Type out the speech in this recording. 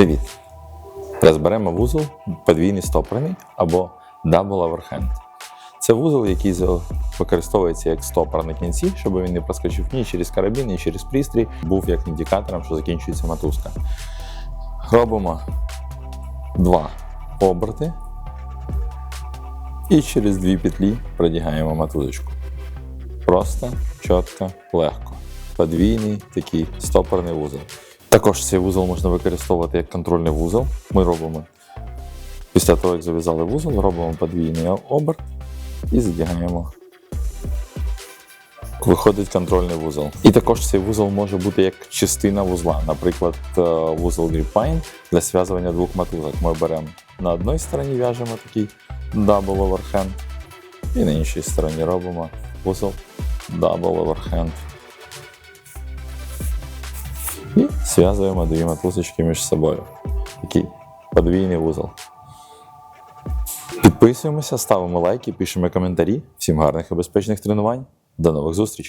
Привіт! Розберемо вузол подвійний стопорний або Double Overhand. Це вузол, який використовується як стопор на кінці, щоб він не проскочив ні через карабін, ні через пристрій, був як індикатором, що закінчується мотузка. Робимо два оберти і через дві петлі продягаємо мотузочку. Просто, чітко, легко. Подвійний такий стопорний вузол. Також цей вузол можна використовувати як контрольний вузол. Ми робимо після того, як зав'язали вузол, робимо подвійний оберт і задягаємо. Виходить контрольний вузол. І також цей вузол може бути як частина вузла. Наприклад, е, вузол Gripine для зв'язування двох мотузок. Ми беремо на одній стороні в'яжемо такий double overhand, і на іншій стороні робимо вузол double overhand. І зв'язуємо дві мотузочки між собою. Такий подвійний вузол. Підписуємося, ставимо лайки, пишемо коментарі. Всім гарних і безпечних тренувань. До нових зустрічей!